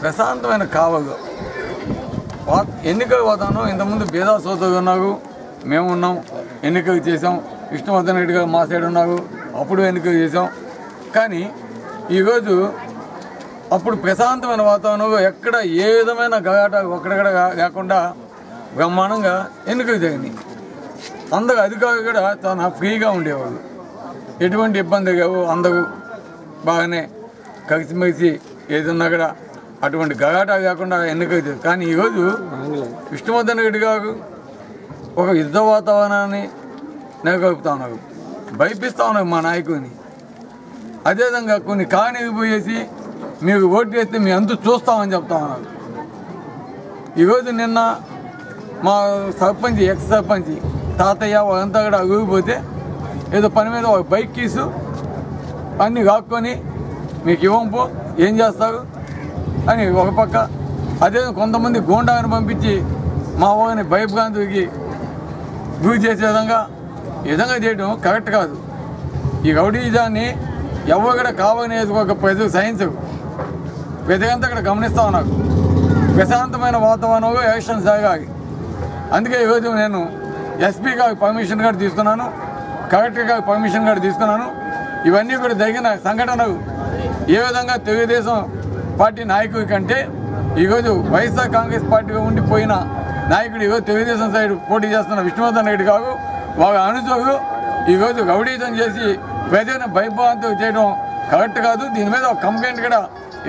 ప్రశాంతమైన కావదు ఎన్నికలు పోతాను. ఇంతకుముందు భేదా సోదరుడు ఉన్నావు మేము ఉన్నాం. ఎన్నికలు చేసాం విష్ణువర్ధన్ రెడ్డి గారు మా సైడ్ ఉన్నారు. అప్పుడు ఎన్నికలు చేసాం కానీ ఈరోజు అప్పుడు ప్రశాంతమైన వాతావరణం ఎక్కడ ఏ విధమైన గలాట ఒక్కడక్కడ లేకుండా బ్రహ్మాండంగా ఎన్నికలు జరిగినాయి. అందరు అధికారులు కూడా చాలా ఫ్రీగా ఉండేవాళ్ళు. ఎటువంటి ఇబ్బంది లేవు. అందరూ బాగానే కలిసిమెలిసి ఏదన్నా కూడా అటువంటి గగాటా కాకుండా ఎన్నికైతే కానీ ఈరోజు విష్ణువర్ధన్ రెడ్డి గారు ఒక యుద్ధ వాతావరణాన్ని నెలకొల్పుతా ఉన్నారు. భయపిస్తూ ఉన్నారు మా నాయకుడిని అదేవిధంగా కొన్ని కాణికి పోయేసి మీకు ఓటు వేస్తే మీ అంతు చూస్తామని చెప్తా ఉన్నారు. ఈరోజు నిన్న మా సర్పంచ్ ఎక్స్ సర్పంచ్ తాతయ్య వాళ్ళంతా కూడా అగిపోతే ఏదో పని మీద ఒక బైక్ కీసు అన్నీ కాక్కొని మీకు ఇవ్వంపు ఏం చేస్తారు? అని ఒక పక్క అదే కొంతమంది గోండాని పంపించి మా వాళ్ళని తోకి దూ చేసే విధంగా ఈ విధంగా చేయడం కరెక్ట్ కాదు. ఈ రౌడీజాన్ని ఎవరు కూడా కావాలని ఒక ప్రజలు సహించవు ప్రతిగంతా ఇక్కడ గమనిస్తావు ఉన్నారు. ప్రశాంతమైన వాతావరణంలో ఎలక్షన్ సాగాలి అందుకే ఈరోజు నేను ఎస్పీ గారి పర్మిషన్ కార్డు తీసుకున్నాను కలెక్టర్ గారి పర్మిషన్ కార్డు తీసుకున్నాను. ఇవన్నీ కూడా జరిగిన సంఘటనలు ఏ విధంగా తెలుగుదేశం పార్టీ నాయకుడి కంటే ఈరోజు వైఎస్ఆర్ కాంగ్రెస్ పార్టీగా ఉండిపోయిన నాయకుడు ఈరోజు తెలుగుదేశం సైడ్ పోటీ చేస్తున్న విష్ణువర్ధన్ రెడ్డి గారు వారి అనుచరులు ఈరోజు రౌడీజం చేసి ప్రజలను భయభ్రాంతులు చేయడం కరెక్ట్ కాదు. దీని మీద ఒక కంప్లైంట్ కూడా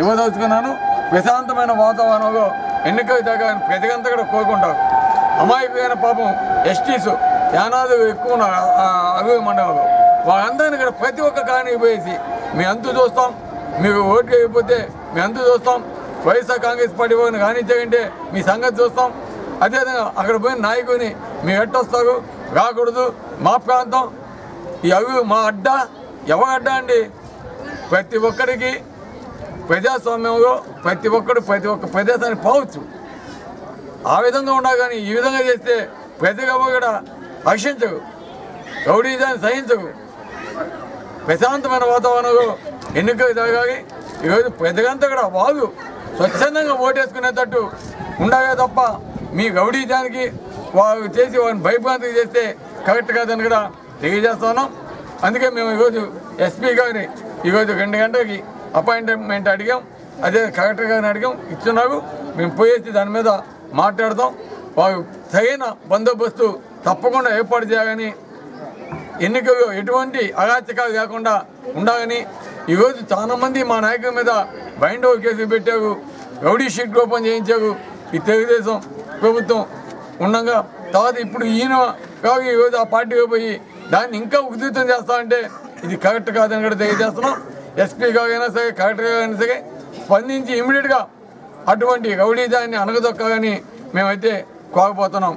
ఇవ్వదలుచుకున్నాను. ప్రశాంతమైన వాతావరణంలో ఎన్నికలు జరగాలని ప్రజలంతా కూడా కోరుకుంటారు. అమాయకులైన పాపం ఎస్టీస్ యానాదు ఎక్కువ ఉన్నారు అవి మండలంలో వాళ్ళందరినీ కూడా ప్రతి ఒక్క కారణం పోయేసి మీ అంతు చూస్తాం. మీకు ఓటు అయిపోతే మేమంతా చూస్తాం? వైఎస్ఆర్ కాంగ్రెస్ పార్టీ వాళ్ళని కానిచ్చాకంటే మీ సంగతి చూస్తాం. అదేవిధంగా అక్కడ పోయిన నాయకుని మీ ఎట్టొస్తారు రాకూడదు. మా ప్రాంతం. ఈ అవి మా అడ్డ. ఎవరి అడ్డ అండి? ప్రతి ఒక్కరికి ప్రజాస్వామ్యంలో ప్రతి ఒక్కరు ప్రతి ఒక్క ప్రదేశానికి పోవచ్చు. ఆ విధంగా ఉన్నా కానీ ఈ విధంగా చేస్తే ప్రజలు కూడా హర్షించరు రౌడీజాన్ని సహించరు. ప్రశాంతమైన వాతావరణంలో ఎన్నికలు జరగాలి. ఈరోజు పెద్దగంతా కూడా వాళ్ళు స్వచ్ఛందంగా ఓటేసుకునేటట్టు ఉండగా తప్ప మీ రౌడీజానికి వారు చేసి వారిని భయభ్రాంతికి చేస్తే కరెక్ట్ కాదని కూడా తెలియజేస్తున్నాం అందుకే మేము ఈరోజు ఎస్పీ గారిని ఈరోజు రెండు గంటలకి అపాయింట్మెంట్ అడిగాం. అదే కలెక్టర్ గారిని అడిగాం. ఇస్తున్నారు మేము పోయేసి దాని మీద మాట్లాడదాం. వారు సరైన బందోబస్తు తప్పకుండా ఏర్పాటు చేయాలని ఎన్నికలు ఎటువంటి అరాచకాలు లేకుండా ఉండాలని ఈరోజు చాలా మంది మా నాయకుల మీద బైండ్ ఓవర్ కేసులు పెట్టారు. రౌడీ షీట్ ఓపెన్ చేయించారు. ఈ తెలుగుదేశం ప్రభుత్వం ఉండగా తర్వాత ఇప్పుడు ఈయన కాదు ఈరోజు ఆ పార్టీకి పోయి దాన్ని ఇంకా ఉధృతం చేస్తామంటే ఇది కరెక్ట్ కాదని కూడా తెలియజేస్తున్నాం. ఎస్పీ కాగైనా సరే కలెక్టర్ గారైనా సరే స్పందించి ఇమీడియట్గా అటువంటి రౌడీ దాన్ని అనగదొక్కాలని మేమైతే కోకపోతున్నాం